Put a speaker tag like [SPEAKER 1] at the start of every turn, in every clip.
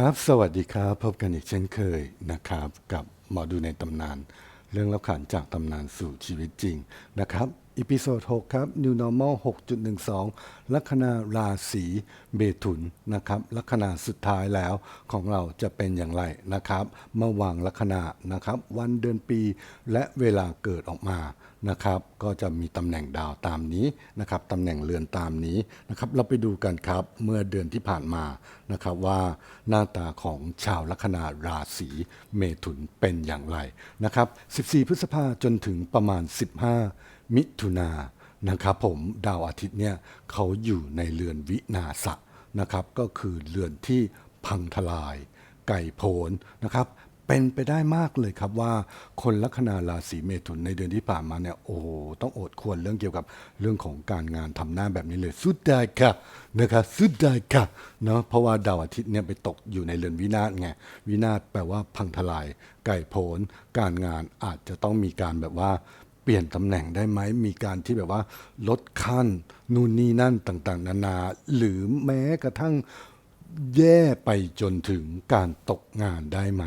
[SPEAKER 1] ครับ สวัสดีครับ พบกันอีกเช่นเคยนะครับ กับหมอดูในตำนาน เรื่องเล่าขานจากตำนานสู่ชีวิตจริงนะครับ อีพิโซด6ครับ New Normal 6.12 ลัคนาราศีเบถุนนะครับ ลัคนาสุดท้ายแล้วของเราจะเป็นอย่างไรนะครับเมื่อวางลัคนานะครับ วันเดือนปีและเวลาเกิดออกมานะครับ ก็จะมีตำแหน่งดาวตามนี้นะครับตำแหน่งเรือนตามนี้นะครับ เราไปดูกันครับเมื่อเดือนที่ผ่านมานะครับว่าหน้าตาของชาวลัคนาราศีเมถุนเป็นอย่างไรนะครับ 14 พฤษภาจนถึงประมาณ 15 มิถุนานะครับผมดาวอาทิตย์เนี่ยเขาอยู่ในเรือนวินาศะนะครับก็คือเรือนที่พังทลาย ไก่โพนนะครับเป็นไปได้มากเลยครับว่าคนลัคนาราศีเมถุนในเดือนที่ผ่านมาเนี่ยโอ้ต้องอดควรเรื่องเกี่ยวกับเรื่องของการงานทำหน้าแบบนี้เลยสุดได้ค่ะนะครับสุดได้ค่ะเนาะเพราะว่าดาวอาทิตย์เนี่ยไปตกอยู่ในเรือนวินาศไงวินาศแปลว่าพังทลาย ไก่โพนการงานอาจจะต้องมีการแบบว่า เปลี่ยนตำแหน่งได้ไหม มีการที่แบบว่าลดขั้นนู่นนี่นั่นต่าง ๆ นานา หรือแม้กระทั่งแย่ไปจนถึงการตกงานได้ไหม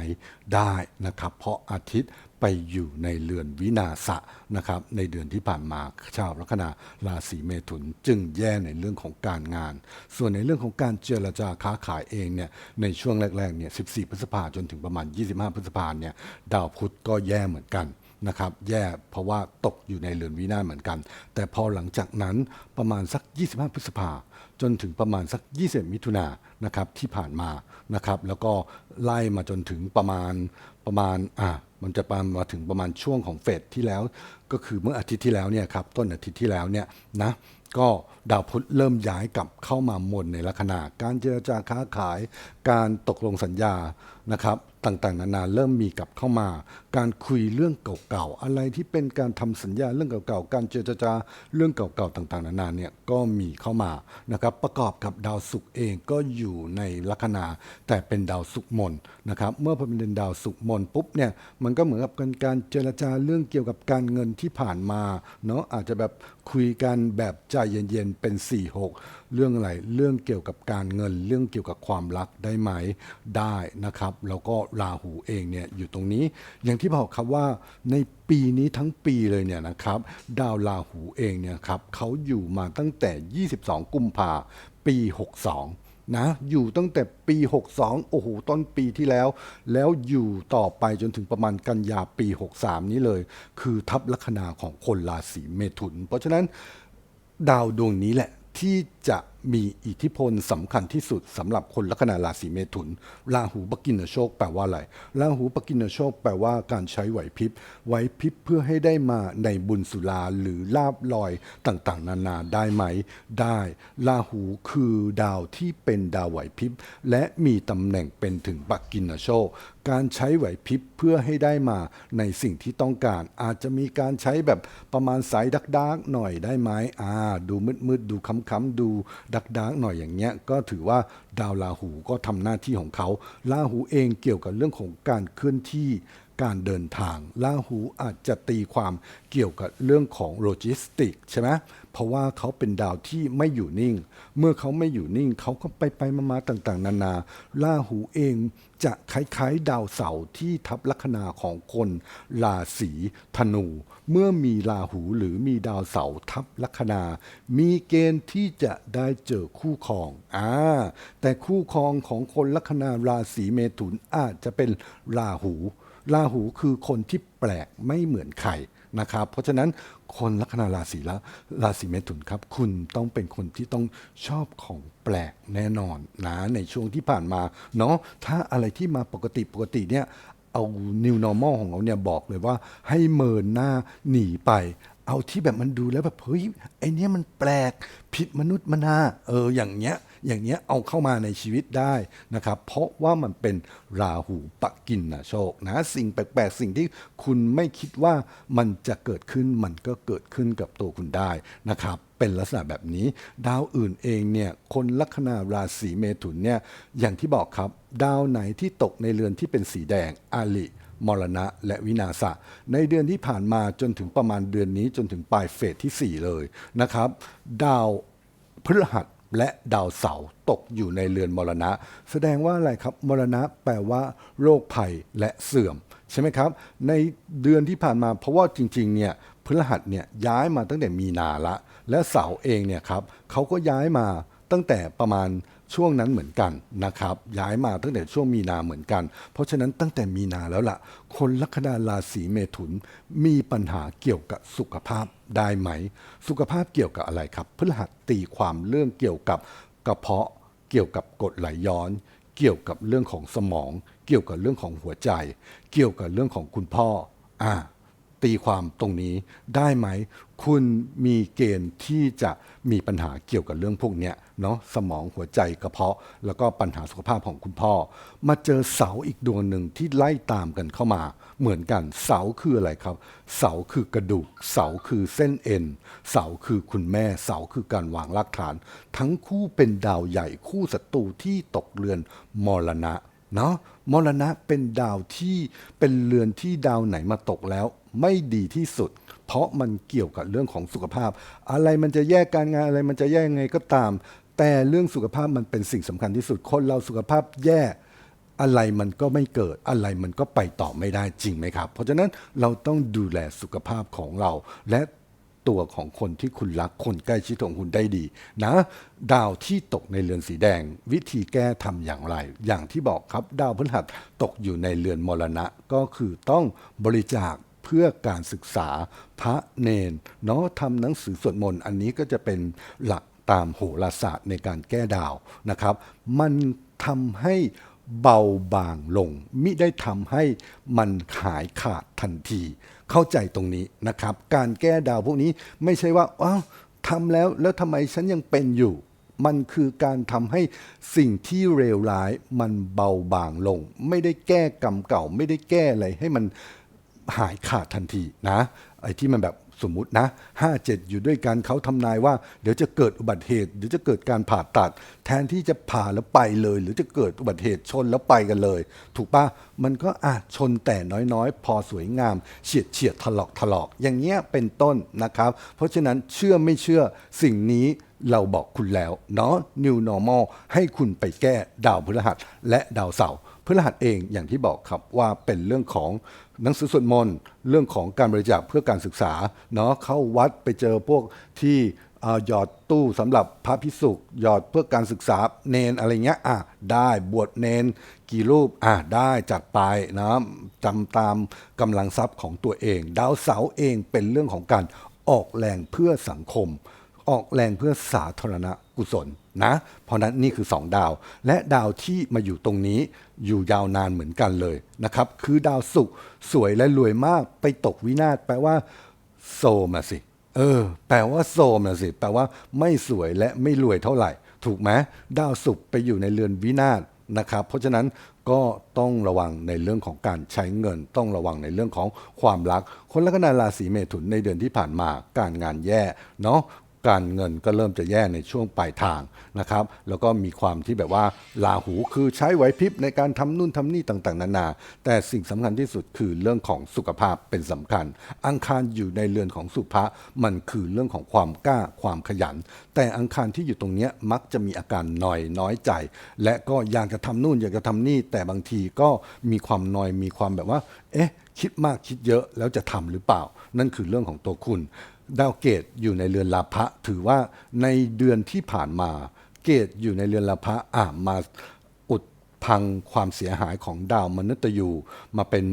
[SPEAKER 1] ได้นะครับ เพราะอาทิตย์ไปอยู่ในเรือนวินาศะนะครับ ในเดือนที่ผ่านมาชาวลัคนาราศีเมถุนจึงแย่ในเรื่องของการงาน ส่วนในเรื่องของการเจรจาค้าขายเองเนี่ยในช่วงแรกๆเนี่ย 14 พฤษภาจนถึงประมาณ 25 พฤษภาเนี่ยดาวพุธก็แย่เหมือนกัน นะครับแย่เพราะว่าตกอยู่ในเรือนวินาศเหมือนกัน แต่พอหลังจากนั้นประมาณสัก 25 พฤษภาจนถึงประมาณสัก 20 มิถุนานะครับที่ผ่านมานะครับแล้วก็ไล่มาจนถึงประมาณประมาณอะมันจะประมาณถึงประมาณช่วงของเฟสที่แล้วก็คือเมื่ออาทิตย์ที่แล้วเนี่ยครับต้นอาทิตย์ที่แล้วเนี่ยนะก็ดาวพุธเริ่มย้ายกลับเข้ามามนในลัคนาการเจรจาค้าขาย การตกลงสัญญานะครับต่างๆนานาเริ่มมีกลับเข้ามา การคุยเรื่องเก่าๆอะไรที่เป็นการทำสัญญาเรื่องเก่าๆการเจรจาเรื่องเก่าๆต่างๆนานาเนี่ยก็มีเข้ามานะครับประกอบกับดาวศุกร์เองก็อยู่ในลัคนา แต่เป็นดาวศุกร์มนนะครับเมื่อพเป็นดาวศุกร์มนปุ๊บเนี่ยมันก็เหมือนกับการเจรจาเรื่องเกี่ยวกับการเงินที่ผ่านมาเนาะอาจจะแบบคุยกันแบบใจเย็นๆเป็น 4-6 เรื่องอะไรเรื่องเกี่ยวกับการเงิน เรื่องเกี่ยวกับความรักได้ไหมได้นะครับ แล้วก็ราหูเองเนี่ยอยู่ตรงนี้ อย่างที่บอกครับว่าในปีนี้ทั้งปีเลยเนี่ยนะครับ ดาวราหูเองเนี่ยครับเขาอยู่มาตั้งแต่ 22 กุมภาปี 62 นะอยู่ตั้งแต่ปี 62 โอ้โห ต้นปีที่แล้ว แล้วอยู่ต่อไปจนถึงประมาณกันยาปี 63 นี้เลย คือทับลัคนาของคนราศีเมถุน เพราะฉะนั้นดาวดวงนี้แหละที่ จะมีอิทธิพลสำคัญที่สุดสำหรับคนลัคนาราศีเมถุน ราหูปกินโชคแปลว่าอะไร ราหูปกินโชคแปลว่าการใช้ไหวพริบ ไหวพริบเพื่อให้ได้มาในบุญสุราหรือลาบลอยต่างๆ นานาได้ไหม ได้ ราหูคือดาวที่เป็นดาวไหวพริบ และมีตำแหน่งเป็นถึงปกินโชค การใช้ไหวพริบเพื่อให้ได้มาในสิ่งที่ต้องการ อาจจะมีการใช้แบบประมาณสายดักดักหน่อยได้ไหมอ่า ดูมืดมืดๆดูค้ำๆดูดักดักหน่อยอย่างเงี้ยก็ถือว่าดาวราหูก็ทำหน้าที่ของเขาราหูเองเกี่ยวกับเรื่องของการเคลื่อนที่การเดินทางราหูอาจจะตีความเกี่ยวกับเรื่องของโลจิสติกใช่ไหม เพราะว่าเขาเป็นดาวที่ไม่อยู่นิ่ง เมื่อเขาไม่อยู่นิ่ง เขาก็ไปไปมามาต่างๆ นานาราหูเองจะคล้ายๆ ดาวเสาร์ที่ทับลัคนาของคนราศีธนู เมื่อมีราหูหรือมีดาวเสาร์ทับลัคนา มีเกณฑ์ที่จะได้เจอคู่ครองอ่าแต่คู่ครองของคนลัคนาราศีเมถุนอาจจะเป็นราหูราหูคือคนที่แปลกไม่เหมือนใคร นะครับ เพราะฉะนั้นคนลัคนาราศีละราศีเมถุนครับ คุณต้องเป็นคนที่ต้องชอบของแปลกแน่นอนนะในช่วงที่ผ่านมาเนาะถ้าอะไรที่มาปกติปกติเนี่ยเอา new normal ของเราเนี่ยบอกเลยว่าให้เมินหน้าหนีไป เอาที่แบบมันดูแล้วแบบเฮ้ยไอเนี้ยมันแปลกผิดมนุษย์มนาเอออย่างเงี้ย อย่างเงี้ยเอาเข้ามาในชีวิตได้นะครับ เพราะว่ามันเป็นราหูปะกินนะโชคนะสิ่งแปลกๆ สิ่งที่คุณไม่คิดว่ามันจะเกิดขึ้นมันก็เกิดขึ้นกับตัวคุณได้นะครับเป็นลักษณะแบบนี้ ดาวอื่นเองเนี่ยคนลัคนาราศีเมถุนเนี่ยอย่างที่บอกครับ ดาวไหนที่ตกในเรือนที่เป็นสีแดงอาลิมรณะและวินาศะในเดือนที่ผ่านมาจนถึงประมาณเดือนนี้จนถึงปลายเฟสที่ 4 เลยนะครับ ดาวพฤหัส และดาวเสาร์ตกอยู่ในเรือนมรณะ แสดงว่าอะไรครับ มรณะแปลว่าโรคภัยและเสื่อม ใช่ไหมครับ ในเดือนที่ผ่านมาเพราะว่าจริงๆเนี่ยพฤหัสเนี่ยย้ายมาตั้งแต่มีนาละ และเสาร์เองเนี่ยครับเขาก็ย้ายมาตั้งแต่ประมาณ ช่วงนั้นเหมือนกันนะครับ ย้ายมาตั้งแต่ช่วงมีนาเหมือนกัน เพราะฉะนั้นตั้งแต่มีนาแล้วล่ะ คนลัคนาราศีเมถุนมีปัญหาเกี่ยวกับสุขภาพได้ไหม สุขภาพเกี่ยวกับอะไรครับพฤหัสตีความเรื่องเกี่ยวกับกระเพาะ เกี่ยวกับกรดไหลย้อน เกี่ยวกับเรื่องของสมอง เกี่ยวกับเรื่องของหัวใจ เกี่ยวกับเรื่องของคุณพ่ออ่าตีความตรงนี้ได้ไหม คุณมีเกณฑ์ที่จะมีปัญหาเกี่ยวกับเรื่องพวกเนี้ยเนาะสมองหัวใจกระเพาะ แล้วก็ปัญหาสุขภาพของคุณพ่อ มาเจอเสาอีกดวงหนึ่งที่ไล่ตามกันเข้ามา เหมือนกันเสาคืออะไรครับ เสาคือกระดูก เสาคือเส้นเอ็น เสาคือคุณแม่ เสาคือการวางรากฐาน ทั้งคู่เป็นดาวใหญ่คู่ศัตรูที่ตกเรือนมรณะเนาะมรณะเป็นดาวที่เป็นเรือนที่ดาวไหนมาตกแล้ว ไม่ดีที่สุด เพราะมันเกี่ยวกับเรื่องของสุขภาพ อะไรมันจะแยกการงานอะไรมันจะแย่ยังไงก็ตาม แต่เรื่องสุขภาพมันเป็นสิ่งสำคัญที่สุด คนเราสุขภาพแย่อะไรมันก็ไม่เกิดอะไรมันก็ไปต่อไม่ได้จริงไหมครับ เพราะฉะนั้นเราต้องดูแลสุขภาพของเรา และตัวของคนที่คุณรักคนใกล้ชิดของคุณได้ดี นะ ดาวที่ตกในเรือนสีแดง วิธีแก้ทำอย่างไร อย่างที่บอกครับ ดาวพฤหัสตกอยู่ในเรือนมรณะก็คือต้องบริจาค เพื่อการศึกษาพระเนนเนาะทำหนังสือสวดมนต์อันนี้ก็จะเป็นหลักตามโหราศาสตร์ในการแก้ดาวนะครับ มันทำให้เบาบางลง มิได้ทำให้มันหายขาดทันที เข้าใจตรงนี้นะครับ การแก้ดาวพวกนี้ไม่ใช่ว่าอ้าวทำแล้วแล้วทำไมฉันยังเป็นอยู่ มันคือการทำให้สิ่งที่เลวร้ายมันเบาบางลง ไม่ได้แก้กรรมเก่า ไม่ได้แก้อะไรให้มัน หายขาดทันทีนะไอ้ที่มันแบบสมมุตินะห้าเจ็ดอยู่ด้วยกันเขาทำนายว่า เดี๋ยวจะเกิดอุบัติเหตุเดี๋ยวจะเกิดการผ่าตัด แทนที่จะผ่าแล้วไปเลย หรือจะเกิดอุบัติเหตุชนแล้วไปกันเลย ถูกปะมันก็อาจชนแต่น้อยๆ พอสวยงาม เฉียดเฉียดถลอกถลอก อย่างเงี้ยเป็นต้นนะครับ เพราะฉะนั้นเชื่อไม่เชื่อสิ่งนี้เราบอกคุณแล้วเนาะ New Normal ให้คุณไปแก้ดาวพฤหัสและดาวเสาร์ พฤหัสเองอย่างที่บอกครับว่าเป็นเรื่องของหนังสือสวดมนต์เรื่องของการบริจาคเพื่อการศึกษาเนาะเข้าวัดไปเจอพวกที่หยอดตู้สำหรับพระพิสุกหยอดเพื่อการศึกษาเนนอะไรเงี้ยอะได้บวชเนน กี่รูปอะได้จัดไปนะจำตามกำลังทรัพย์ของตัวเอง ดาวเสาเองเป็นเรื่องของการออกแรงเพื่อสังคม ออกแรงเพื่อสาธารณ กุศลนะเพราะนั้นนี่คือ 2 ดาว และดาวที่มาอยู่ตรงนี้อยู่ยาวนานเหมือนกันเลยนะครับคือดาวศุกร์สวยและรวยมากไปตกวินาศแปลว่าโซมอะสิเออแปลว่าโซมนะสิแปลว่าไม่สวยและไม่รวยเท่าไหร่ ถูกไหมดาวศุกร์ไปอยู่ในเรือนวินาศนะครับ เพราะฉะนั้นก็ต้องระวังในเรื่องของการใช้เงิน ต้องระวังในเรื่องของความรัก คนลัคนาราศีเมถุนในเดือนที่ผ่านมาการงานแย่เนาะ การเงินก็เริ่มจะแย่ในช่วงปลายทางนะครับ แล้วก็มีความที่แบบว่าลาหูคือใช้ไหวพริบในการทำนู่นทำนี่ต่างๆ นานา แต่สิ่งสำคัญที่สุดคือเรื่องของสุขภาพเป็นสำคัญ อังคารอยู่ในเรือนของสุภะมันคือเรื่องของความกล้าความขยัน แต่อังคารที่อยู่ตรงนี้มักจะมีอาการหน่อยน้อยใจ และก็อยากจะทำนู่นอยากจะทำนี่ แต่บางทีก็มีความนอยมีความแบบว่า เอ๊ะ คิดมากคิดเยอะแล้วจะทำหรือเปล่า นั่นคือเรื่องของตัวคุณ ดาวเกตอยู่ในเรือนลาภะถือว่าในเดือนที่ผ่านมาเกตอยู่ในเรือนลาภะอ่ามาอุดพังความเสียหายของดาวมนุษย์ยูมาเป็น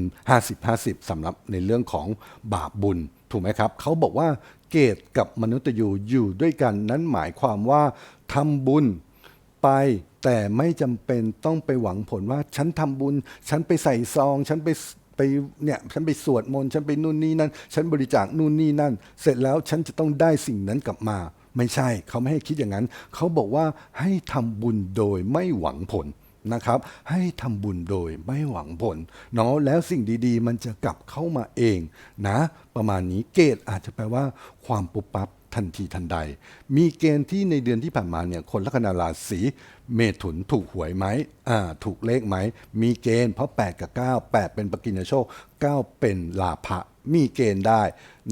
[SPEAKER 1] 50-50สำหรับในเรื่องของบาปบุญถูกไหมครับเขาบอกว่าเกตกับมนุษย์ยูอยู่ด้วยกันนั้นหมายความว่าทำบุญไปแต่ไม่จำเป็นต้องไปหวังผลว่า ฉันทำบุญ ฉันไปใส่ซอง ฉันไป ไปเนี่ยฉันไปสวดมนต์ฉันไปนู่นนี่นั่น ฉันบริจาคนู่นนี่นั่น เสร็จแล้วฉันจะต้องได้สิ่งนั้นกลับมา ไม่ใช่เขาไม่ให้คิดอย่างนั้น เขาบอกว่าให้ทำบุญโดยไม่หวังผลนะครับ ให้ทำบุญโดยไม่หวังผลเนาะแล้วสิ่งดีๆ มันจะกลับเข้ามาเองนะ ประมาณนี้เกตอาจจะแปลว่าความปุบปับ ทันทีทันใด มีเกณฑ์ที่ในเดือนที่ผ่านมาเนี่ยคนลัคนาราศีเมถุนถูกหวยไหมอ่าถูกเลขไหม มีเกณฑ์เพราะ 8 กับ 9 8 เป็นปกินโชค 9 เป็นลาภะมีเกณฑ์ได้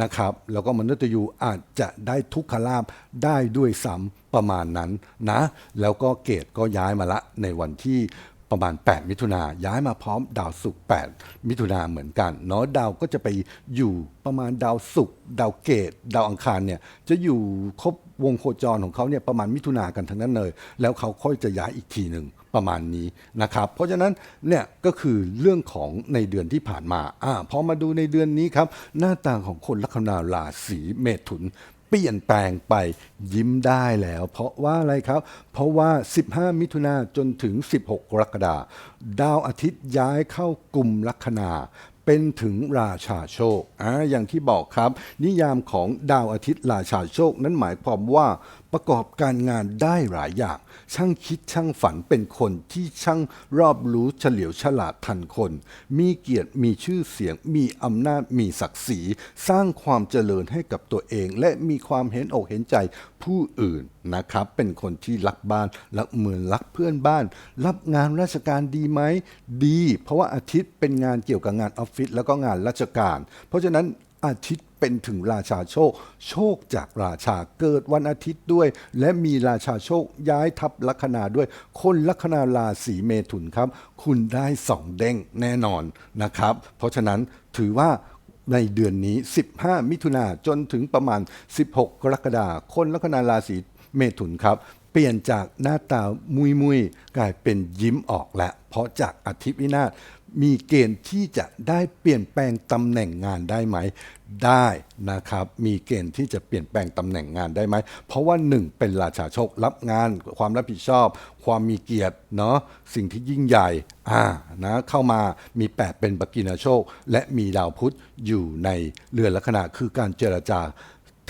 [SPEAKER 1] นะครับแล้วก็มนุษย์ยูอาจจะได้ทุกขลาภได้ด้วยซ้ำประมาณนั้นนะ แล้วก็เกตก็ย้ายมาละในวันที่ ประมาณ 8 มิถุนาย้ายมาพร้อมดาวศุกร์8มิถุนาเหมือนกันเนาะดาวก็จะไปอยู่ประมาณดาวศุกร์ดาวเกต ดาวอังคารเนี่ยจะอยู่ครบวงโคจรของเขาเนี่ยประมาณมิถุนากันทั้งนั้นเลย แล้วเขาค่อยจะย้ายอีกทีหนึ่งประมาณนี้นะครับ เพราะฉะนั้นเนี่ยก็คือเรื่องของในเดือนที่ผ่านมาอ่าพอมาดูในเดือนนี้ครับ หน้าตาของคนลัคนาราศีเมถุน เปลี่ยนแปลงไปยิ้มได้แล้ว เพราะว่าอะไรครับ เพราะว่า 15 มิถุนาจนถึง 16 กรกฎาดาวอาทิตย์ย้ายเข้ากลุ่มลัคนาเป็นถึงราชาโชคอ่าอย่างที่บอกครับ นิยามของดาวอาทิตย์ราชาโชคนั้นหมายความว่าประกอบการงานได้หลายอย่าง ช่างคิดช่างฝันเป็นคนที่ช่างรอบรู้เฉลียวฉลาดทันคน มีเกียรติมีชื่อเสียง มีอำนาจมีศักดิ์ศรี สร้างความเจริญให้กับตัวเอง และมีความเห็นอกเห็นใจผู้อื่นนะครับ เป็นคนที่รักบ้านรักเมืองรักเพื่อนบ้าน รับงานราชการดีไหมดี เพราะว่าอาทิตย์เป็นงานเกี่ยวกับงานออฟฟิศแล้วก็งานราชการ เพราะฉะนั้น อาทิตย์เป็นถึงราชาโชค โชคจากราชาเกิดวันอาทิตย์ด้วย และมีราชาโชคย้ายทับลัคนาด้วย คนลัคนาราศีเมถุนครับ คุณได้สองเด้งแน่นอนนะครับ เพราะฉะนั้นถือว่าในเดือนนี้ 15 มิถุนาจนถึงประมาณ 16 กรกฎาคมคนลัคนาราศีเมถุนครับ เปลี่ยนจากหน้าตามุยมุยกลายเป็นยิ้มออกแล้วเพราะจากอาทิตย์วินาศ มีเกณฑ์ที่จะได้เปลี่ยนแปลงตำแหน่งงานได้ไหม ได้นะครับ มีเกณฑ์ที่จะเปลี่ยนแปลงตำแหน่งงานได้ไหม เพราะว่าหนึ่งเป็นราชาโชครับงาน ความรับผิดชอบ ความมีเกียรติเนาะสิ่งที่ยิ่งใหญ่อ่านะเข้ามามีแปดเป็นปกินาโชค และมีดาวพุธอยู่ในเรือนลัคนาคือการเจรจา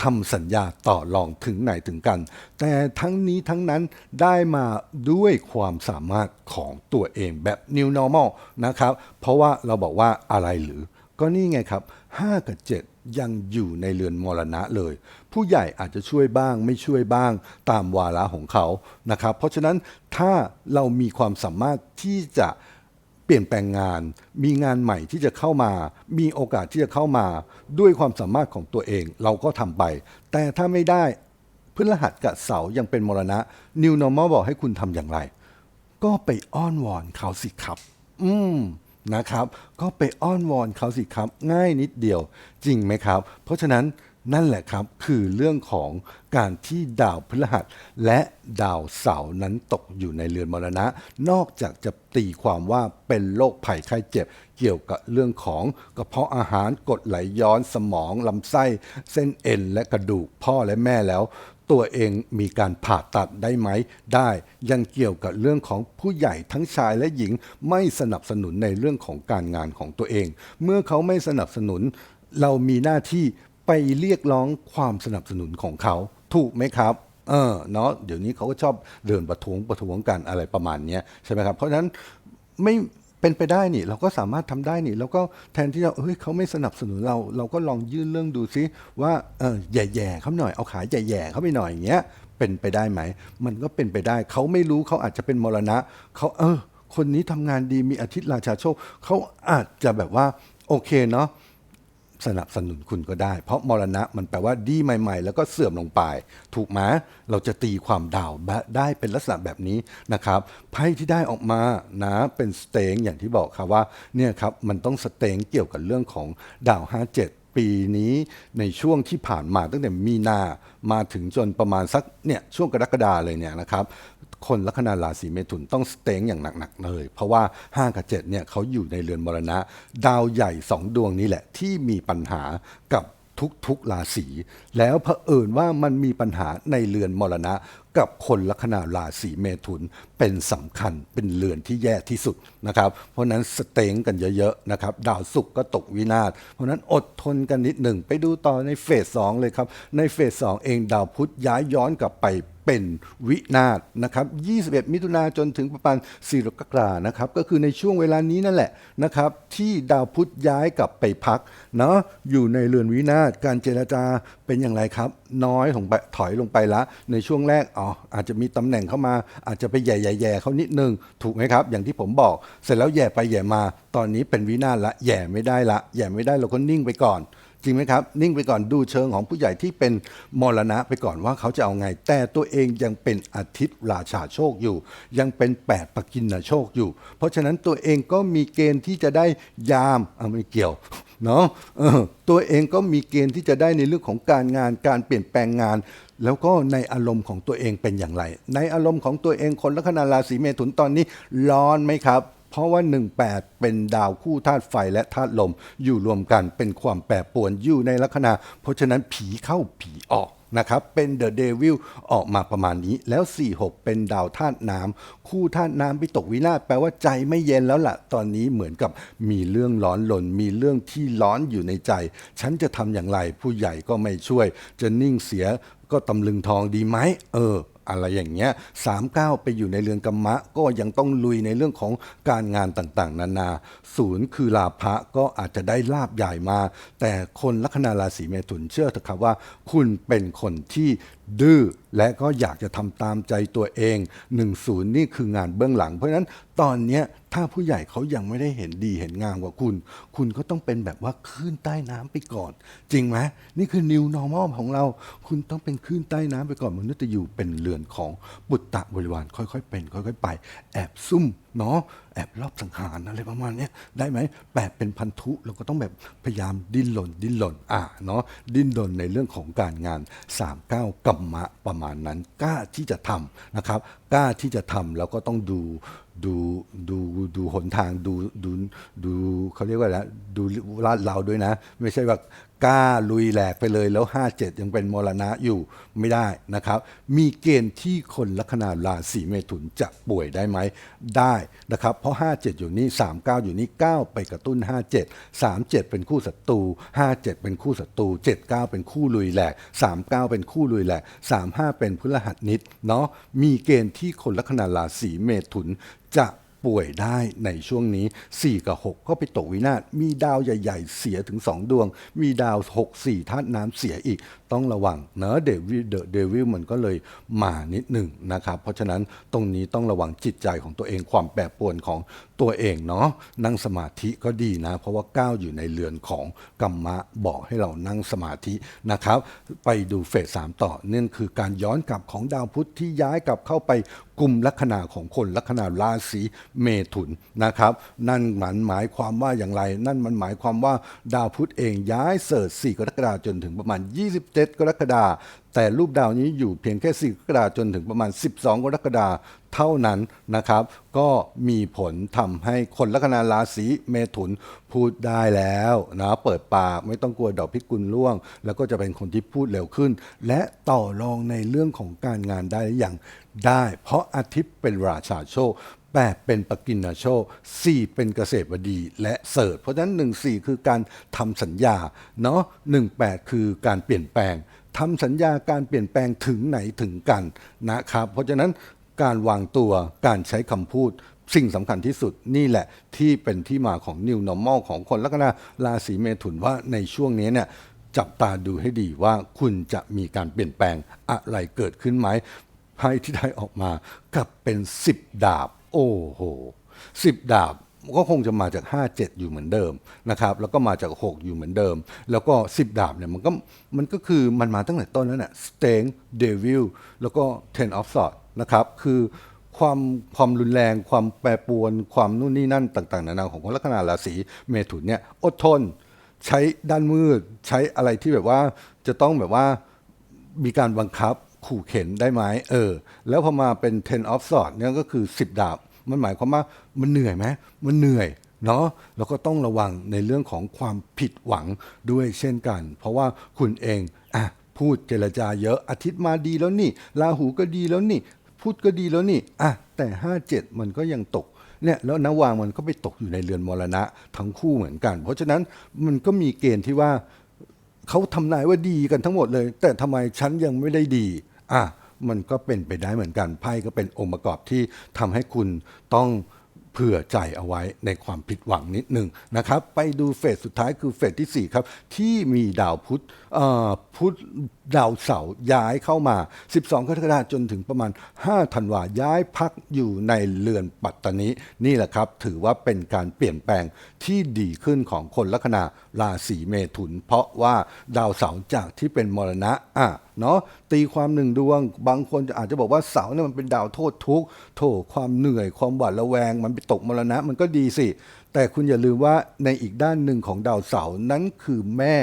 [SPEAKER 1] ทำสัญญาต่อรองถึงไหนถึงกัน แต่ทั้งนี้ทั้งนั้นได้มาด้วยความสามารถของตัวเองแบบ new normal นะครับ เพราะว่าเราบอกว่าอะไรหรือ ก็นี่ไงครับ 5 กับ 7 ยังอยู่ในเรือนมรณะเลย ผู้ใหญ่อาจจะช่วยบ้างไม่ช่วยบ้างตามวาระของเขานะครับ เพราะฉะนั้นถ้าเรามีความสามารถที่จะ ลี่ยนแปลงงาน มีงานใหม่ที่จะเข้ามา มีโอกาสที่จะเข้ามา ด้วยความสามารถของตัวเองเราก็ทำไป แต่ถ้าไม่ได้พฤหัสกับเสายังเป็นมรณะ New Normal บอกให้คุณทำอย่างไร ก็ไปอ้อนวอนเขาสิครับ อืมนะครับ ก็ไปอ้อนวอนเขาสิครับ ง่ายนิดเดียว จริงไหมครับ เพราะฉะนั้น นั่นแหละครับคือเรื่องของการที่ดาวพฤหัสและดาวเสาร์นั้นตกอยู่ในเรือนมรณะ นอกจากจะตีความว่าเป็นโรคภัยไข้เจ็บ เกี่ยวกับเรื่องของกระเพาะอาหารกดไหลย้อนสมองลำไส้ เส้นเอ็นและกระดูกพ่อและแม่แล้ว ตัวเองมีการผ่าตัดได้ไหม ได้ยังเกี่ยวกับเรื่องของผู้ใหญ่ทั้งชายและหญิงไม่สนับสนุนในเรื่องของการงานของตัวเอง เมื่อเขาไม่สนับสนุนเรามีหน้าที่ ไปเรียกร้องความสนับสนุนของเขา ถูกไหมครับเออเนาะเดี๋ยวนี้เขาก็ชอบเดินประท้วงประท้วงกันอะไรประมาณนี้ใช่ไหมครับ เพราะฉะนั้นไม่เป็นไปได้นี่เราก็สามารถทำได้นี่แล้วก็แทนที่เราเฮ้ยเขาไม่สนับสนุนเรา เราก็ลองยื่นเรื่องดูซิว่าเออแย่ๆเขาหน่อยเอาขาแย่ๆเขาไปหน่อยอย่างเงี้ยเป็นไปได้ไหม มันก็เป็นไปได้ เขาไม่รู้เขาอาจจะเป็นมรณะเขาเออ คนนี้ทำงานดีมีอาทิตย์ราชาโชคเขาอาจจะแบบว่า โอเคเนาะ สนับสนุนคุณก็ได้ เพราะมรณะมันแปลว่าดีใหม่ ๆ แล้วก็เสื่อมลงไป ถูกไหมเราจะตีความดาวได้เป็นลักษณะแบบนี้นะครับไพ่ที่ได้ออกมานะเป็นสเตงอย่างที่บอกครับว่าเนี่ยครับมันต้องสเตงเกี่ยวกับเรื่องของดาว 57ปีนี้ในช่วงที่ผ่านมาตั้งแต่มีนามาถึงจนประมาณสักเนี่ยช่วงกรกฎาเลยเนี่ยนะครับ คนลัคนาราศีเมถุนต้องสเต็งอย่างหนักๆเลย เพราะว่า 5 กับ 7เนี่ยเขาอยู่ในเรือนมรณะ ดาวใหญ่ 2 ดวงนี้แหละที่มีปัญหากับทุกๆราศีแล้วเผอิญว่ามันมีปัญหาในเรือนมรณะ กับคนลัคนาราศีเมถุน เป็นสำคัญเป็นเรือนที่แย่ที่สุดนะครับ เพราะฉะนั้นสเต็งกันเยอะๆนะครับดาวศุกร์ก็ตกวินาศเพราะฉะนั้นอดทนกันนิดหนึ่งไปดูต่อในเฟสสองเลยครับ ในเฟสสองเองดาวพุธย้ายย้อนกลับไปเป็นวินาศนะครับ 21 มิถุนาจนถึงประมาณ4กรกฎานะครับ ก็คือในช่วงเวลานี้นั่นแหละนะครับ ที่ดาวพุธย้ายกลับไปพักเนาะอยู่ในเรือนวินาศการเจรจาเป็นอย่างไรครับ น้อยของถอยลงไปละ ในช่วงแรกอ๋ออาจจะมีตำแหน่งเข้ามาอาจจะไปใหญ่แย่ๆเขานิดนึง ถูกไหมครับ อย่างที่ผมบอก เสร็จแล้วแย่ไปแย่มา ตอนนี้เป็นวินาศละ แย่ไม่ได้ละ แย่ไม่ได้เราก็นิ่งไปก่อน จริงไหมครับ นิ่งไปก่อนดูเชิงของผู้ใหญ่ที่เป็นมรณะไปก่อนว่าเขาจะเอาไง แต่ตัวเองยังเป็นอาทิตย์ราชาโชคอยู่ ยังเป็นแปดปกินโชคอยู่ เพราะฉะนั้นตัวเองก็มีเกณฑ์ที่จะได้ยามเอาไม่เกี่ยวเนาะตัวเองก็มีเกณฑ์ที่จะได้ในเรื่องของการงานการเปลี่ยนแปลงงาน แล้วก็ในอารมณ์ของตัวเองเป็นอย่างไร ในอารมณ์ของตัวเองคนลัคนาราศีเมถุนตอนนี้ร้อนไหมครับ เพราะว่า 18 เป็นดาวคู่ธาตุไฟและธาตุลม อยู่รวมกันเป็นความแปรปรวนอยู่ในลัคนา เพราะฉะนั้นผีเข้าผีออก นะครับ เป็นเดอะเดวิลออกมาประมาณนี้ แล้ว 46 เป็นดาวธาตุน้ำคู่ธาตุน้ำไปตกวินาศแปลว่าใจไม่เย็นแล้วล่ะ ตอนนี้เหมือนกับมีเรื่องร้อนลนมีเรื่องที่ร้อนอยู่ในใจ ฉันจะทำอย่างไรผู้ใหญ่ก็ไม่ช่วย จะนิ่งเสียก็ตำลึงทองดีไหมเออ อะไรอย่างเงี้ยสามเก้าไปอยู่ในเรือนกรรมะ ก็ยังต้องลุยในเรื่องของการงานต่างๆ นานาศูนย์คือลาภะก็อาจจะได้ลาบใหญ่มา แต่คนลัคนาราศีเมถุนเชื่อเถอะครับว่า คุณเป็นคนที่ดื้อและก็อยากจะทำตามใจตัวเอง 10 นี่คืองานเบื้องหลัง เพราะฉะนั้นตอนนี้ถ้าผู้ใหญ่เขายังไม่ได้เห็นดีเห็นงามกว่าคุณ คุณก็ต้องเป็นแบบว่าคลื่นใต้น้ำไปก่อน จริงไหมนี่คือ new normal ของเรา คุณต้องเป็นคลื่นใต้น้ำไปก่อนมนุษย์จะอยู่เป็นเรือนของบุตตะบริวารค่อยๆเป็น ค่อย ๆ ไป แอบซุ่ม เนาะแอบรอบสังหารอะไรประมาณนี้ได้ไหมแปดเป็นพันธุเราก็ต้องแบบพยายามดิ้นหล่นดิ้นหล่นอ่าเนาะดิ้นหล่นในเรื่องของการงาน 39 กรรมะประมาณนั้นกล้าที่จะทำนะครับ กล้าที่จะทำแล้วก็ต้องดูดูดูดูหนทางดูดูดูเขาเรียกว่าอะไรนะดูลาดเราด้วยนะ ไม่ใช่ว่ากล้าลุยแหลกไปเลยแล้ว 57 ยังเป็นมรณะอยู่ไม่ได้นะครับ มีเกณฑ์ที่คนลัคนาราศีเมถุนจะป่วยได้ไหมได้นะครับ เพราะ 57 อยู่นี่ 39 อยู่นี่ 9 ไปกระตุ้น 57 37 เป็นคู่ศัตรู 57 เป็นคู่ศัตรู 79 เป็นคู่ลุยแหลก 39 เป็นคู่ลุยแหลก 35 เป็นพฤหัสนิดเนาะมีเกณฑ์ที่คนลัคนาราศีเมถุนจะป่วยได้ในช่วงนี้ 4 กับ 6 ก็ไปตกวินาศมีดาวใหญ่ ๆ เสียถึง 2 ดวง มีดาว 6 4ธาตุน้ำเสียอีก ต้องระวังเนอะเดวิลเดวิลมันก็เลยมานิดหนึ่งนะครับ เพราะฉะนั้นตรงนี้ต้องระวังจิตใจของตัวเองความแปรปรวนของตัวเองเนาะนั่งสมาธิก็ดีนะ เพราะว่าก้าวอยู่ในเรือนของกรรมะบอกให้เรานั่งสมาธินะครับ ไปดูเฟสสามต่อนั่นคือการย้อนกลับของดาวพุธที่ย้ายกลับเข้าไปกลุ่มลัคนาของคนลัคนาราศีเมถุนนะครับ นั่นมันหมายความว่าอย่างไร นั่นมันหมายความว่าดาวพุธเองย้ายเสิร์ช4กรกฎาคมจนถึงประมาณ 27กรกฎาคมแต่รูปดาวนี้อยู่เพียงแค่ 4 กรกฎาคมจนถึงประมาณ 12 กรกฎาคมเท่านั้นนะครับ ก็มีผลทำให้คนลัคนาราศีเมถุนพูดได้แล้วนะเปิดปากไม่ต้องกลัวดอกพิกุลร่วง แล้วก็จะเป็นคนที่พูดเร็วขึ้น และต่อรองในเรื่องของการงานได้หรือยังได้ เพราะอาทิตย์เป็นราชาโชค แปดเป็นปกินาโชคสี่เป็นเกษตรบดีและเสิร์ชเพราะฉะนั้นหนึ่งสี่คือการทำสัญญาเนาะหนึ่งแปดคือการเปลี่ยนแปลงทำสัญญาการเปลี่ยนแปลงถึงไหนถึงกันนะครับ เพราะฉะนั้นการวางตัวการใช้คำพูดสิ่งสำคัญที่สุดนี่แหละที่เป็นที่มาของ New Normal ของคนลัคนาราศีเมถุนว่าในช่วงนี้เนี่ยจับตาดูให้ดีว่าคุณจะมีการเปลี่ยนแปลงอะไรเกิดขึ้นไหมไพ่ที่ได้ออกมากลับเป็น 10 ดาบ โอ้โหสิบดาบก็คงจะมาจาก 5 7 อยู่เหมือนเดิมนะครับแล้วก็มาจาก 6 อยู่เหมือนเดิม แล้วก็ 10 ดาบเนี่ยมันก็มันก็คือมันมาตั้งแต่ต้นแล้วน่ะ Strength Devil แล้วก็ Ten of Swords นะครับคือความความรุนแรง ความแปรปรวน ความนู่นนี่นั่นต่างๆ นานาของคนลัคนาราศีเมถุนเนี่ยอดทน ใช้ด้านมืด ใช้อะไรที่แบบว่าจะต้องแบบว่ามีการบังคับ ขู่เข็นได้ไหมเออ แล้วพอมาเป็น ten of s w o r d เนี่ยก็คือ 10 ดาบ มันหมายความว่ามันเหนื่อยไหมมันเหนื่อยเนาะแล้วก็ต้องระวังในเรื่องของความผิดหวังด้วยเช่นกัน เพราะว่าคุณเองอะพูดเจรจาเยอะอาทิตย์มาดีแล้วนี่ราหูก็ดีแล้วนี่ พูดก็ดีแล้วนี่อะแต่ 57 มันก็ยังตกเนี่ยแล้วนวางมันก็ไปตกอยู่ในเรือนมรณะทั้งคู่เหมือนกัน เพราะฉะนั้นมันก็มีเกณฑ์ที่ว่าเขาทำนายว่าดีกันทั้งหมดเลย แต่ทำไมฉันยังไม่ได้ดี อะมันก็เป็นไปได้เหมือนกันไพ่ก็เป็นองค์ประกอบที่ทำให้คุณต้องเผื่อใจเอาไว้ในความผิดหวังนิดหนึ่งนะครับ ไปดูเฟสสุดท้ายคือเฟสที่ 4 ครับ ที่มีดาวพุธพุธดาวเสาร์ย้ายเข้ามา 12กรกฎาคมจนถึงประมาณ 5 ธันวาย้ายพักอยู่ในเรือนปัตตานีนี่แหละครับ ถือว่าเป็นการเปลี่ยนแปลงที่ดีขึ้นของคนลัคนาราศีเมถุน เพราะว่าดาวเสาร์จากที่เป็นมรณะอะเนาะตีความหนึ่งดวง บางคนอาจจะบอกว่าเสาเนี่ยมันเป็นดาวโทษทุกข์โทษความเหนื่อยความหวาดระแวง มันไปตกมรณะ มันก็ดีสิ แต่คุณอย่าลืมว่าในอีกด้านหนึ่งของดาวเสาร์นั้นคือแม่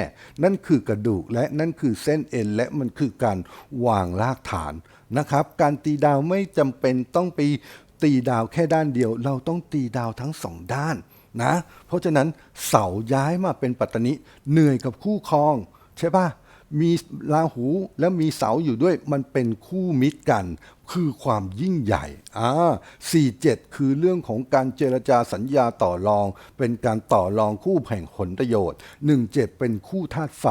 [SPEAKER 1] นั่นคือกระดูกและนั่นคือเส้นเอ็นและมันคือการวางรากฐานนะครับ การตีดาวไม่จำเป็นต้องไปตีดาวแค่ด้านเดียว เราต้องตีดาวทั้งสองด้านนะ เพราะฉะนั้นเสาย้ายมาเป็นปัตตานิเหนื่อยกับคู่ครอง ใช่ปะ มีราหูแล้วมีเสาอยู่ด้วยมันเป็นคู่มิตรกัน คือความยิ่งใหญ่อ่า47คือเรื่องของการเจรจาสัญญาต่อรอง เป็นการต่อรองคู่แห่งผลประโยชน์17เป็นคู่ธาตุไฟ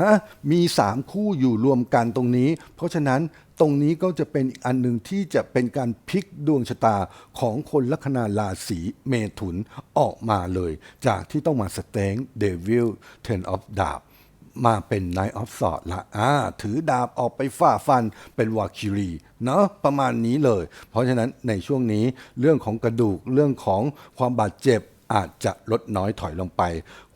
[SPEAKER 1] ฮะมี3คู่อยู่รวมกันตรงนี้ เพราะฉะนั้นตรงนี้ก็จะเป็นอีกอันหนึ่งที่จะเป็นการพลิกดวงชะตาของคนลัคนาราศีเมถุนออกมาเลย จากที่ต้องมาสเต็งเดวิลเทนออฟดาบ มาเป็น Knight of Swords ละอ่าถือดาบออกไปฝ่าฟันเป็นวาคิรีเนาะประมาณนี้เลย เพราะฉะนั้นในช่วงนี้เรื่องของกระดูกเรื่องของความบาดเจ็บอาจจะลดน้อยถอยลงไป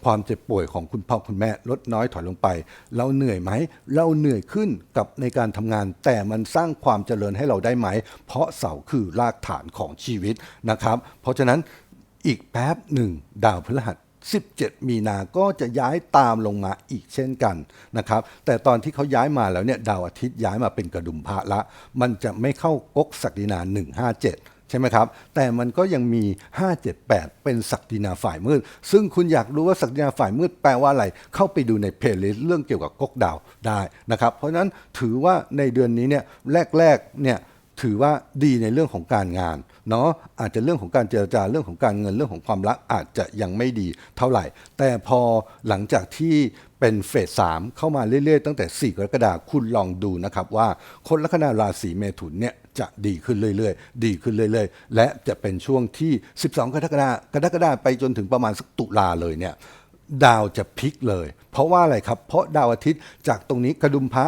[SPEAKER 1] ความเจ็บป่วยของคุณพ่อคุณแม่ลดน้อยถอยลงไป เราเหนื่อยไหม เราเหนื่อยขึ้นกับในการทำงาน แต่มันสร้างความเจริญให้เราได้ไหม เพราะเสาคือรากฐานของชีวิตนะครับ เพราะฉะนั้นอีกแป๊บหนึ่งดาวพฤหัส 17 มีนาก็จะย้ายตามลงมาอีกเช่นกันนะครับ แต่ตอนที่เขาย้ายมาแล้วเนี่ยดาวอาทิตย์ย้ายมาเป็นกระดุมพระละ มันจะไม่เข้าก๊กศักดินา 157ใช่ไหมครับ แต่มันก็ยังมี 578 เป็นศักดินาฝ่ายมืด ซึ่งคุณอยากรู้ว่าศักดินาฝ่ายมืดแปลว่าอะไร เข้าไปดูในเพลย์ลิสต์เรื่องเกี่ยวกับก๊กดาวได้นะครับ เพราะฉะนั้นถือว่าในเดือนนี้เนี่ยแรกๆเนี่ย ถือว่าดีในเรื่องของการงานเนาะอาจจะเรื่องของการเจรจาเรื่องของการเงินเรื่องของความรักอาจจะยังไม่ดีเท่าไหร่ แต่พอหลังจากที่เป็นเฟสสามเข้ามาเรื่อยๆ ตั้งแต่ 4 กรกฎาคมคุณลองดูนะครับว่าคนลัคนาราศีเมถุนเนี่ยจะดีขึ้นเรื่อยๆ ดีขึ้นเรื่อยๆ และจะเป็นช่วงที่ 12 กรกฎาคมกรกฎาคมไปจนถึงประมาณสักตุลาเลยเนี่ยดาวจะพลิกเลย เพราะว่าอะไรครับ เพราะดาวอาทิตย์จากตรงนี้กระดุมพระ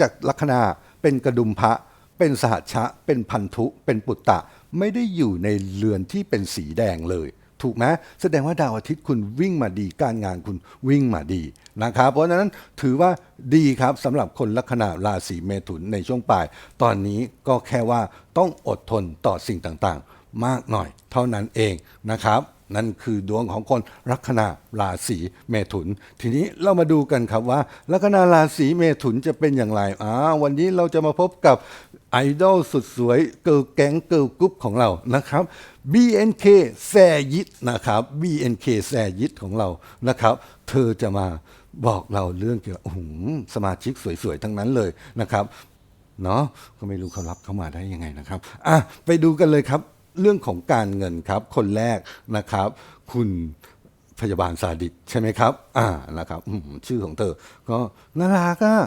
[SPEAKER 1] จากลัคนาเป็นกระดุมพระ เป็นสหัชชะ เป็นพันธุเป็นปุตตะ ไม่ได้อยู่ในเรือนที่เป็นสีแดงเลย ถูกไหมแสดงว่าดาวอาทิตย์คุณวิ่งมาดี การงานคุณวิ่งมาดีนะครับ เพราะฉะนั้นถือว่าดีครับสำหรับคนลัคนาราศีเมถุนในช่วงปลาย ตอนนี้ก็แค่ว่าต้องอดทนต่อสิ่งต่างๆ มากหน่อย เท่านั้นเองนะครับ นั่นคือดวงของคนลัคนาราศีเมถุน ทีนี้เรามาดูกันครับว่าลัคนาราศีเมถุนจะเป็นอย่างไรอ่าวันนี้เราจะมาพบกับ ไอดอลสุดสวยเกิร์ลแก๊งเกิร์ลกรุ๊ปของเรานะครับ BNK แซยิดนะครับ BNK แซยิดของเรานะครับ เธอจะมาบอกเราเรื่องเกี่ยวกับสมาชิกสวยๆ ทั้งนั้นเลยนะครับเนาะก็ไม่รู้เขารับเข้ามาได้ยังไงนะครับอะไปดูกันเลยครับ เรื่องของการเงินครับ คนแรกนะครับ คุณ พยาบาลซาดิสใช่ไหมครับ อ่านะครับชื่อของเธอ ก็น่ารักอะ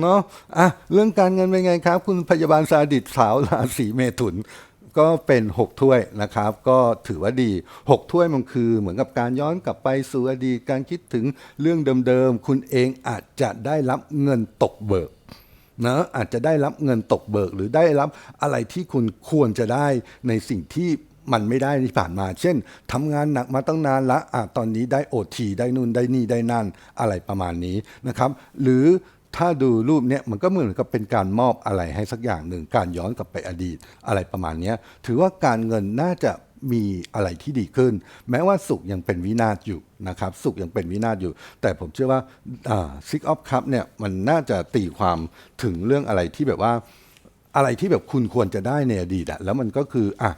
[SPEAKER 1] เนาะอะเรื่องการเงินเป็นไงครับ คุณพยาบาลซาดิสสาวราศีเมถุนก็เป็น 6 ถ้วยนะครับ ก็ถือว่าดี 6 ถ้วยมันคือเหมือนกับการย้อนกลับไปสู่อดีตการคิดถึงเรื่องเดิมๆ คุณเองอาจจะได้รับเงินตกเบิกนะอาจจะได้รับเงินตกเบิก หรือได้รับอะไรที่คุณควรจะได้ในสิ่งที่ มันไม่ได้ที่ผ่านมา เช่นทำงานหนักมาตั้งนานละอะตอนนี้ได้โอทีได้นู่นได้นี่ได้นั่นอะไรประมาณนี้นะครับหรือถ้าดูรูปเนี้ยมันก็เหมือนกับเป็นการมอบอะไรให้สักอย่างหนึ่งการย้อนกลับไปอดีตอะไรประมาณนี้ถือว่าการเงินน่าจะมีอะไรที่ดีขึ้น แม้ว่าสุขยังเป็นวินาศอยู่นะครับสุขยังเป็นวินาศอยู่ แต่ผมเชื่อว่าซิกออฟคัพเนี่ยมันน่าจะตีความถึงเรื่องอะไรที่แบบว่าอะไรที่แบบคุณควรจะได้ในอดีตอะแล้วมันก็คืออะ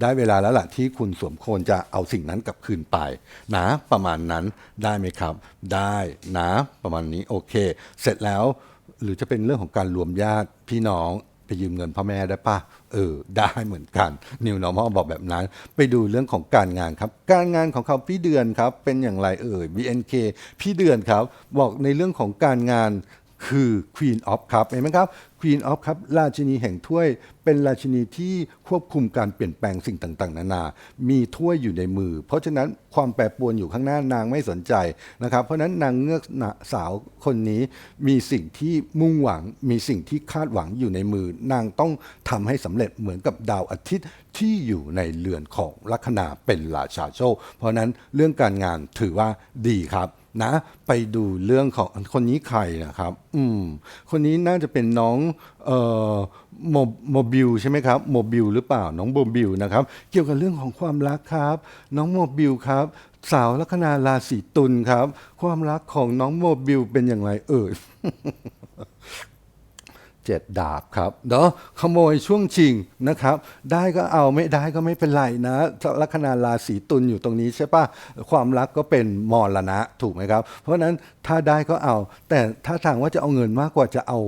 [SPEAKER 1] ได้เวลาแล้วล่ะที่คุณสวมควรจะเอาสิ่งนั้นกลับคืนไปนะประมาณนั้นได้ไหมครับ ได้นะประมาณนี้โอเค เสร็จแล้วหรือจะเป็นเรื่องของการรวมญาติพี่น้องไปยืมเงินพ่อแม่ได้ปะเออ ได้เหมือนกัน นิวนอร์มอบอกแบบนั้น ไปดูเรื่องของการงานครับ การงานของเขาพี่เดือนครับ เป็นอย่างไรเอ่ย BNK พี่เดือนครับ บอกในเรื่องของการงาน คือ Queen of Cup เห็นไหมครับ Queen of Cup ราชินีแห่งถ้วย เป็นราชินีที่ควบคุมการเปลี่ยนแปลงสิ่งต่างๆ นานา มีถ้วยอยู่ในมือ เพราะฉะนั้นความแปรปรวนอยู่ข้างหน้านางไม่สนใจนะครับ เพราะฉะนั้นนางเงือกสาวคนนี้มีสิ่งที่มุ่งหวัง มีสิ่งที่คาดหวังอยู่ในมือ นางต้องทำให้สำเร็จเหมือนกับดาวอาทิตย์ที่อยู่ในเรือนของลัคนาเป็นราชาโชค เพราะฉะนั้นเรื่องการงานถือว่าดีครับ นะไปดูเรื่องของคนนี้ใครนะครับ อืม คนนี้น่าจะเป็นน้องเอ่อโมโมบิลใช่ไหมครับโมบิลหรือเปล่าน้องโมบิลนะครับ เกี่ยวกับเรื่องของความรักครับ น้องโมบิลครับ สาวลัคนาราศีตุลครับ ความรักของน้องโมบิลเป็นอย่างไรเอ่ย เจ็ดดาบครับเนาะขโมยช่วงชิงนะครับ ได้ก็เอาไม่ได้ก็ไม่เป็นไรนะลัคนาราศีตุลอยู่ตรงนี้ใช่ปะความรักก็เป็นมรณะถูกไหมครับ เพราะฉะนั้นถ้าได้ก็เอา แต่ถ้าทางว่าจะเอาเงินมากกว่าจะเอา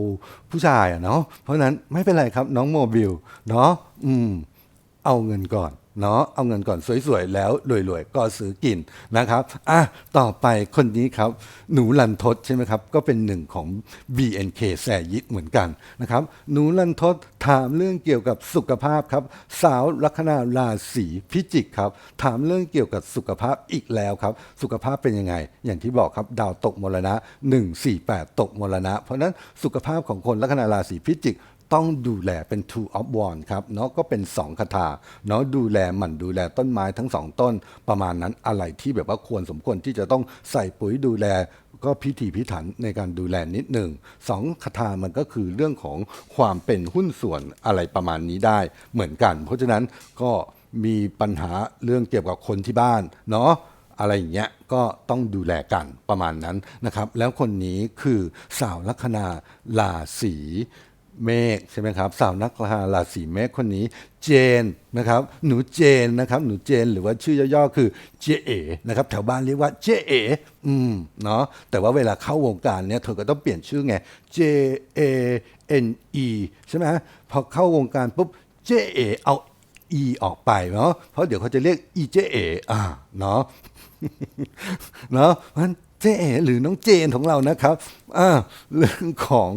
[SPEAKER 1] ผู้ชายอะเนาะเพราะฉะนั้นไม่เป็นไรครับน้องโมบิลเนาะอืมเอาเงินก่อน เนาะเอาเงินก่อนสวยๆ แล้วรวยๆ ก็ซื้อกินนะครับอะต่อไปคนนี้ครับ หนูลันทดใช่ไหมครับ ก็เป็นหนึ่งของ BNK แสยิตเหมือนกันนะครับ หนูลันทดถามเรื่องเกี่ยวกับสุขภาพครับ สาวลัคนาราศีพิจิกครับ ถามเรื่องเกี่ยวกับสุขภาพอีกแล้วครับ สุขภาพเป็นยังไง อย่างที่บอกครับดาวตกมรณะ 148 ตกมรณะ เพราะนั้นสุขภาพของคนลัคนาราศีพิจิก ต้องดูแลเป็น two of one ครับเนาะก็เป็น 2 คาถาเนาะดูแลหมั่นดูแลต้นไม้ทั้งสองต้น ประมาณนั้นอะไรที่แบบว่าควรสมควรที่จะต้องใส่ปุ๋ยดูแลก็พิถีพิถันในการดูแลนิดหนึ่งสองคาถามันก็คือเรื่องของความเป็นหุ้นส่วนอะไรประมาณนี้ได้เหมือนกัน เพราะฉะนั้นก็มีปัญหาเรื่องเกี่ยวกับคนที่บ้านเนาะอะไรอย่างเงี้ยก็ต้องดูแลกันประมาณนั้นนะครับ แล้วคนนี้คือสาวลัคนาราศี เมษใช่ไหมครับสาวนักนาราศีเมษคนนี้เจนนะครับหนูเจนนะครับหนูเจนหรือว่าชื่อย่อๆคือเจเอนะครับแถวบ้านเรียกว่าเจเออืมเนาะแต่ว่าเวลาเข้าวงการเนี่ยเธอก็ต้องเปลี่ยนชื่อไง J A N E ใช่ไหมพอเข้าวงการปุ๊บเจเอเอาอีออกไปเนาะเพราะเดี๋ยวเขาจะเรียกอีเจเออ่าเนาะเนาะเพราะฉะนั้น เจเอหรือน้องเจนของเรานะครับเรื่องของ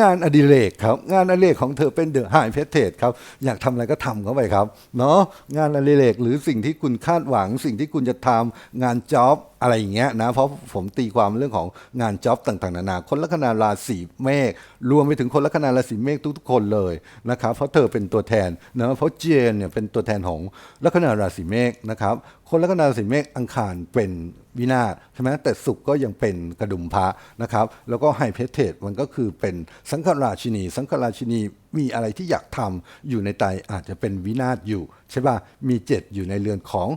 [SPEAKER 1] งานอดิเรกครับ งานอดิเรกของเธอเป็นเดอะไฮเพเทสครับ อยากทำอะไรก็ทำเข้าไปครับ เนาะงานอดิเรกหรือสิ่งที่คุณคาดหวัง สิ่งที่คุณจะทำงานจ็อบ อะไรอย่างเงี้ยนะเพราะผมตีความเรื่องของงานจ็อบต่างๆนานาคนลัคนาราศีเมษรวมไปถึงคนลัคนาราศีเมษทุกๆคนเลยนะครับเพราะเธอเป็นตัวแทนนะเพราะเจนเนี่ยเป็นตัวแทนของลัคนาราศีเมษนะครับคนลัคนาราศีเมษอังคารเป็นวินาศใช่ไหมแต่สุขก็ยังเป็นกระดุมพระนะครับ แล้วก็ไฮเพเทสมันก็คือเป็นสังฆราชินี สังฆราชินีมีอะไรที่อยากทำอยู่ในใจอาจจะเป็นวินาศอยู่ ใช่ป่ะมีเจ็ดอยู่ในเรือนของ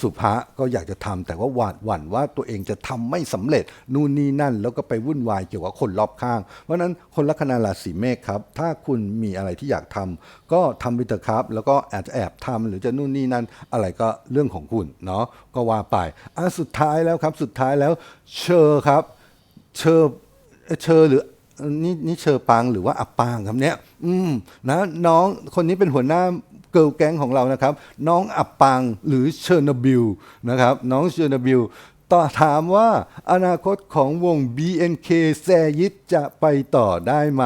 [SPEAKER 1] สุภะก็อยากจะทำแต่ว่าหวาดหวั่นว่าตัวเองจะทำไม่สำเร็จนู่นนี่นั่น แล้วก็ไปวุ่นวายเกี่ยวกับคนรอบข้าง เพราะนั้นคนลัคนาราศีเมษครับ ถ้าคุณมีอะไรที่อยากทำก็ทำไปเถอะครับ แล้วก็อาจจะแอบทำหรือจะนู่นนี่นั่น อะไรก็เรื่องของคุณเนาะก็ว่าไปอะสุดท้ายแล้วครับ สุดท้ายแล้วเชอร์ครับ เชอร์เชอร์หรือนี่นี่เชอร์ปังหรือว่าอับปางครับเนี้ย อืมนะน้องคนนี้เป็นหัวหน้า เกิร์ลแก๊งของเรานะครับ น้องอับปังหรือเชอร์นบิลนะครับน้องเชอร์นบิลต่อถามว่าอนาคตของวง BNK แซยิตจะไปต่อได้ไหม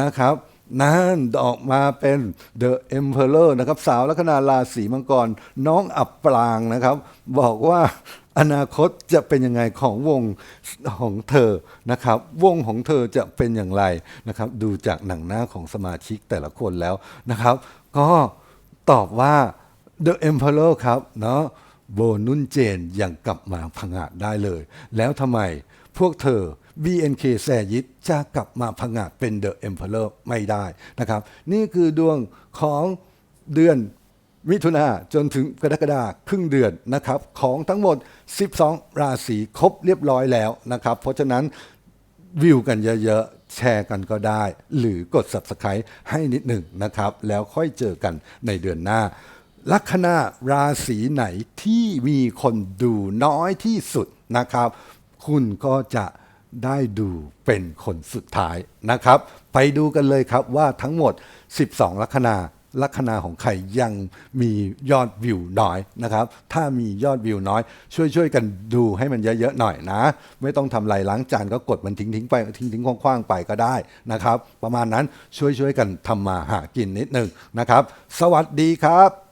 [SPEAKER 1] นะครับนั่นออกมาเป็น The Emperor นะครับ สาวลัคนาราศีมังกร น้องอับปรางนะครับ บอกว่าอนาคตจะเป็นยังไงของวงของเธอนะครับ วงของเธอจะเป็นอย่างไรนะครับ ดูจากหนังหน้าของสมาชิกแต่ละคนแล้วนะครับ ก็ ตอบว่า The Emperor ครับเนาะโบนุนเจนยังกลับมาพังอาจได้เลย แล้วทำไมพวกเธอ BNK แซยิตจะกลับมาพังอาจเป็น The Emperor ไม่ได้นะครับ นี่คือดวงของเดือนมิถุนาจนถึงกรกฎาครึ่งเดือนนะครับ ของทั้งหมด 12 ราศีครบเรียบร้อยแล้วนะครับ เพราะฉะนั้น วิวกันเยอะๆ แชร์กันก็ได้ หรือกด Subscribe ให้นิดหนึ่งนะครับ แล้วค่อยเจอกันในเดือนหน้า ลัคนาราศีไหนที่มีคนดูน้อยที่สุดนะครับ คุณก็จะได้ดูเป็นคนสุดท้ายนะครับ ไปดูกันเลยครับว่าทั้งหมด 12 ลัคนา ลัคนาของใครยังมียอดวิวน้อยนะครับ ถ้ามียอดวิวน้อย ช่วยช่วยกันดูให้มันเยอะๆหน่อยนะ ไม่ต้องทำไรล้างจานก็กดมันทิ้งทิ้งๆไปทิ้งทิ้งๆคว้างๆไปก็ได้นะครับ ประมาณนั้นช่วยช่วยๆกันทำมาหากินนิดนึงนะครับ สวัสดีครับ